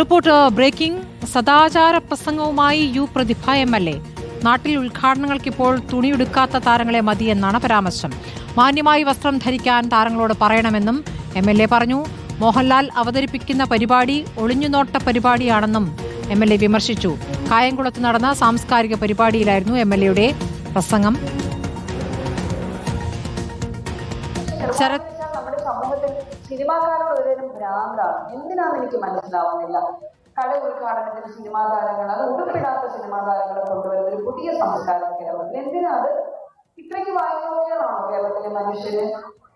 Report breaking. സദാചാര പ്രസംഗവുമായി U Prathibha M L A. നാട്ടിൽ ഉദ്ഘാടനങ്ങൾക്കിപ്പോൾ തുണിയെടുക്കാത്ത താരങ്ങളെ മതിയെന്നാണ് പരാമർശം. മാന്യമായി വസ്ത്രം ധരിക്കാൻ താരങ്ങളോട് പറയണമെന്നും എം എൽ എ പറഞ്ഞു. മോഹൻലാൽ അവതരിപ്പിക്കുന്ന പരിപാടി ഒളിഞ്ഞുനോട്ട പരിപാടിയാണെന്നും എം എൽ എ വിമർശിച്ചു. കായംകുളത്ത് നടന്ന സാംസ്കാരിക പരിപാടിയിലായിരുന്നു എം എൽ എയുടെ പ്രസംഗം. ശരത് സിനിമാക്കാരോട് ഒരുതരം ഭ്രാന്താണ്. എന്തിനാന്ന് എനിക്ക് മനസ്സിലാവുന്നില്ല. കട ഉദ്ഘാടനത്തിന് സിനിമാ താരങ്ങൾ അത് ഉടുപ്പിടാത്ത സിനിമാ താരങ്ങളെ കൊണ്ടുവരുന്ന ഒരു പുതിയ സംസ്കാരം കേരളത്തിൽ. എന്തിനാ അത്? ഇത്രയ്ക്ക് വായനോഗ്യമാണോ കേരളത്തിലെ മനുഷ്യന്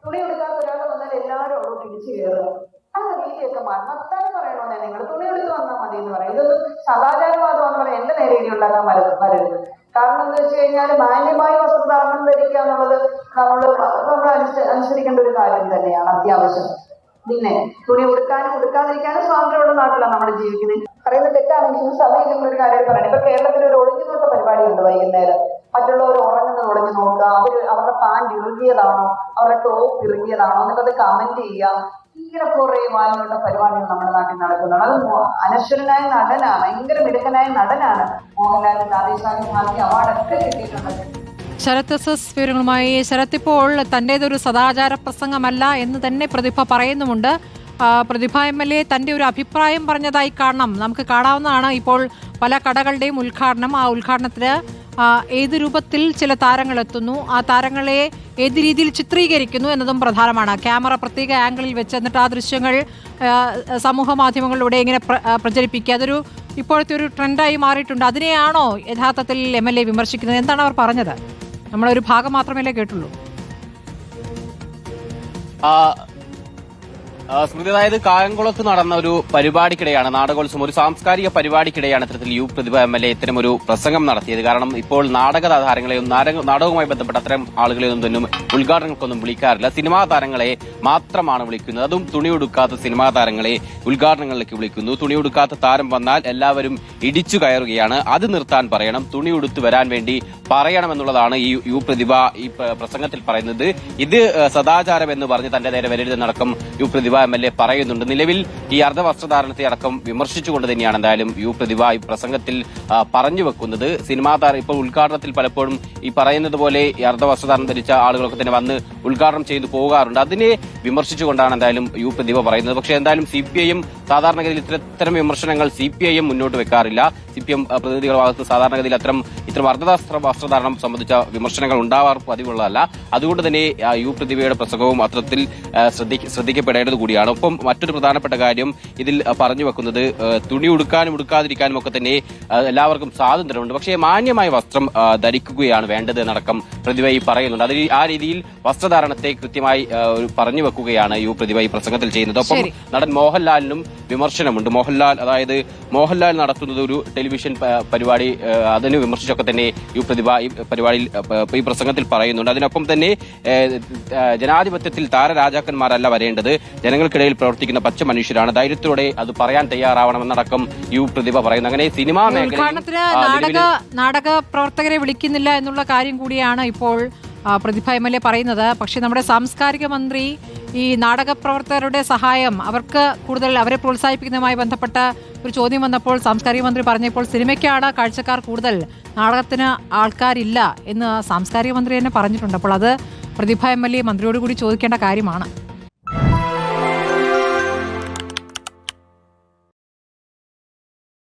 തുണി എടുക്കാത്ത ഒരാൾ വന്നാൽ എല്ലാവരും അവിടെ തിരിച്ചു കയറുക? ആ രീതിയൊക്കെ മാറി വർത്താനം പറയണോ ഞാൻ നിങ്ങൾ തുണി എടുത്ത് വന്നാൽ മതി എന്ന് പറയും. ഇതൊന്നും സദാചാരവാദമാണെന്ന് എന്ന് പറയാൻ എന്റെ നേരെ ഇനി ഉണ്ടാക്കാൻ വര- വരരുത്. കാരണം എന്താ വെച്ച് കഴിഞ്ഞാൽ മാന്യമായ വസ്ത്രധാരണം ധരിക്കുക എന്നുള്ളത് നമ്മൾ നമ്മൾ അനുസ- അനുസരിക്കേണ്ട ഒരു കാര്യം തന്നെയാണ് അത്യാവശ്യം. പിന്നെ തുണി ഉടുക്കാനും ഉടുക്കാതിരിക്കാനും സ്വാതന്ത്ര്യമുള്ള നാട്ടിലാണ് നമ്മൾ ജീവിക്കുന്നത്. പറയുന്നത് തെറ്റാണെങ്കിലും സമയത്തുള്ള ഒരു കാര്യം പറയണം. ഇപ്പൊ കേരളത്തിൽ ഒരു ഒളിഞ്ഞു നോക്ക പരിപാടി ഉണ്ട് വൈകുന്നേരം. മറ്റുള്ളവർ ഉറങ്ങുന്നത് ഒളിഞ്ഞു നോക്കുക അവർ അവരുടെ പാന്റ് ഇറുകിയതാണോ അവരുടെ ടോപ്പ് ഇറുകിയതാണോ എന്നൊക്കെ അത് കമന്റ് ചെയ്യുക. ഇങ്ങനെ കുറെ വായനയുടെ പരിപാടികൾ നമ്മുടെ നാട്ടിൽ നടക്കുന്നുണ്ട്. അത് അനശ്വരനായ നടനാണ് ഭയങ്കര മിടുക്കനായ നടനാണ് മോഹൻലാലിന് ഭാഗ്യ അവാർഡൊക്കെ കിട്ടിയിട്ടുണ്ട്. ശരത് എസ് എസ് വിവരങ്ങളുമായി ശരത് ഇപ്പോൾ തന്റെതൊരു സദാചാര പ്രസംഗമല്ല എന്ന് തന്നെ പ്രതിഭ പറയുന്നുമുണ്ട്. പ്രതിഭ എം എൽ എ തന്റെ ഒരു അഭിപ്രായം പറഞ്ഞതായി കാണണം. നമുക്ക് കാണാവുന്നതാണ് ഇപ്പോൾ പല കടകളുടെയും ഉദ്ഘാടനം. ആ ഉദ്ഘാടനത്തിന് ഏത് രൂപത്തിൽ ചില താരങ്ങൾ എത്തുന്നു ആ താരങ്ങളെ ഏത് രീതിയിൽ ചിത്രീകരിക്കുന്നു എന്നതും പ്രധാനമാണ്. ക്യാമറ പ്രത്യേക ആംഗിളിൽ വെച്ച് എന്നിട്ട് ആ ദൃശ്യങ്ങൾ സമൂഹ മാധ്യമങ്ങളിലൂടെ ഇങ്ങനെ പ്രചരിപ്പിക്കുക. അതൊരു ഇപ്പോഴത്തെ ഒരു ട്രെൻഡായി മാറിയിട്ടുണ്ട്. അതിനെയാണോ യഥാർത്ഥത്തിൽ എ വിമർശിക്കുന്നത്? എന്താണ് അവർ പറഞ്ഞത്? നമ്മളൊരു ഭാഗം മാത്രമല്ലേ കേട്ടുള്ളൂ. ആ, ആ, സ്മൃതി അതായത് കായംകുളത്ത് നടന്ന ഒരു പരിപാടിക്കിടെയാണ് നാടകോത്സവം ഒരു സാംസ്കാരിക പരിപാടിക്കിടെയാണ് ഇത്തരത്തിൽ U Prathibha M L A ഒരു പ്രസംഗം നടത്തിയത്. കാരണം ഇപ്പോൾ നാടക താരങ്ങളെയും നാടക- നാടകവുമായി ബന്ധപ്പെട്ട അത്തരം ആളുകളെയൊന്നും തന്നെ ഉദ്ഘാടനങ്ങൾക്കൊന്നും വിളിക്കാറില്ല. സിനിമാ താരങ്ങളെ മാത്രമാണ് വിളിക്കുന്നത്. അതും തുണി ഉടുക്കാത്ത സിനിമാ താരങ്ങളെ ഉദ്ഘാടനങ്ങളിലേക്ക് വിളിക്കുന്നു. തുണി ഉടുക്കാത്ത താരം വന്നാൽ എല്ലാവരും ഇടിച്ചു കയറുകയാണ്. അത് നിർത്താൻ പറയണം. തുണി ഉടുത്ത് വരാൻ വേണ്ടി പറയണമെന്നുള്ളതാണ് ഈ യു പ്രതിഭ ഈ പ്രസംഗത്തിൽ പറയുന്നത്. ഇത് സദാചാരം എന്ന് പറഞ്ഞ് തന്റെ നേരെ വരരുതെന്നടക്കം U Prathibha M L A പറയുന്നുണ്ട്. നിലവിൽ ഈ അർദ്ധവസ്ത്രധാരണത്തെ അടക്കം വിമർശിച്ചുകൊണ്ട് തന്നെയാണ് എന്തായാലും യു പ്രതിഭ ഈ പ്രസംഗത്തിൽ പറഞ്ഞു വെക്കുന്നത്. സിനിമാ താരം ഇപ്പോൾ ഉദ്ഘാടനത്തിൽ പലപ്പോഴും ഈ പറയുന്നത് പോലെ ഈ അർദ്ധവസ്ത്രധാരണം ധരിച്ച ആളുകളൊക്കെ തന്നെ വന്ന് ഉദ്ഘാടനം ചെയ്തു പോകാറുണ്ട്. അതിനെ വിമർശിച്ചുകൊണ്ടാണ് എന്തായാലും യു പ്രതിഭ പറയുന്നത്. പക്ഷേ എന്തായാലും സി പി ഐ സാധാരണഗതിയിൽ ഇത്തരം വിമർശനങ്ങൾ സി പി ഐ എം മുന്നോട്ട് വെക്കാറില്ല. സി പി എം പ്രതിനിധികളുടെ ഭാഗത്ത് സാധാരണഗതിയിൽ അത്തരം ഇത്തരം വർദ്ധതാസ്ത്ര വസ്ത്രധാരണം സംബന്ധിച്ച വിമർശനങ്ങൾ ഉണ്ടാവാറ് പതിവുള്ളതല്ല. അതുകൊണ്ട് തന്നെ യു പ്രതിഭയുടെ പ്രസംഗവും അത്തരത്തിൽ ശ്രദ്ധിക്കപ്പെടേണ്ടത് കൂടിയാണ്. ഒപ്പം മറ്റൊരു പ്രധാനപ്പെട്ട കാര്യം ഇതിൽ പറഞ്ഞു വെക്കുന്നത് തുണി ഉടുക്കാനും ഉടുക്കാതിരിക്കാനും ഒക്കെ തന്നെ എല്ലാവർക്കും സ്വാതന്ത്ര്യമുണ്ട്. പക്ഷേ മാന്യമായ വസ്ത്രം ധരിക്കുകയാണ് വേണ്ടത് എന്നടക്കം പ്രതിഭ ഈ പറയുന്നുണ്ട്. അതിൽ ആ രീതിയിൽ വസ്ത്രധാരണത്തെ കൃത്യമായി പറഞ്ഞു വെക്കുകയാണ് യു പ്രതിഭ ഈ പ്രസംഗത്തിൽ ചെയ്യുന്നത്. ഒപ്പം. നടൻ മോഹൻലാലിനും വിമർശനമുണ്ട്. മോഹൻലാൽ അതായത് മോഹൻലാൽ നടത്തുന്നത് ഒരു ടെലിവിഷൻ പരിപാടി അതിന് അതിനെ വിമർശിച്ചൊക്കെ തന്നെ ഈ പ്രതിഭ ഈ പരിപാടിയിൽ ഈ പ്രസംഗത്തിൽ പറയുന്നുണ്ട്. അതിനൊപ്പം തന്നെ ജനാധിപത്യത്തിൽ താരരാജാക്കന്മാരല്ല വരേണ്ടത്. ജനങ്ങൾക്കിടയിൽ പ്രവർത്തിക്കുന്ന പച്ച മനുഷ്യരാണ്. ധൈര്യത്തോടെ അത് പറയാൻ തയ്യാറാവണമെന്നടക്കം യു പ്രതിഭ പറയുന്നു. അങ്ങനെ സിനിമാ നാടക നാടക പ്രവർത്തകരെ വിളിക്കുന്നില്ല എന്നുള്ള കാര്യം കൂടിയാണ് ഇപ്പോൾ പ്രതിഭ എം എൽ എ പറയുന്നത്. പക്ഷേ നമ്മുടെ സാംസ്കാരിക മന്ത്രി ഈ നാടക പ്രവർത്തകരുടെ സഹായം അവർക്ക് കൂടുതൽ അവരെ പ്രോത്സാഹിപ്പിക്കുന്നതുമായി ബന്ധപ്പെട്ട ഒരു ചോദ്യം വന്നപ്പോൾ സാംസ്കാരിക മന്ത്രി പറഞ്ഞപ്പോൾ സിനിമയ്ക്കാണ് കാഴ്ചക്കാർ കൂടുതൽ നാടകത്തിന് ആൾക്കാരില്ല എന്ന് സാംസ്കാരിക മന്ത്രി തന്നെ പറഞ്ഞിട്ടുണ്ട്. അപ്പോൾ അത് പ്രതിഭ എം എൽ എ മന്ത്രിയോട് കൂടി ചോദിക്കേണ്ട കാര്യമാണ്.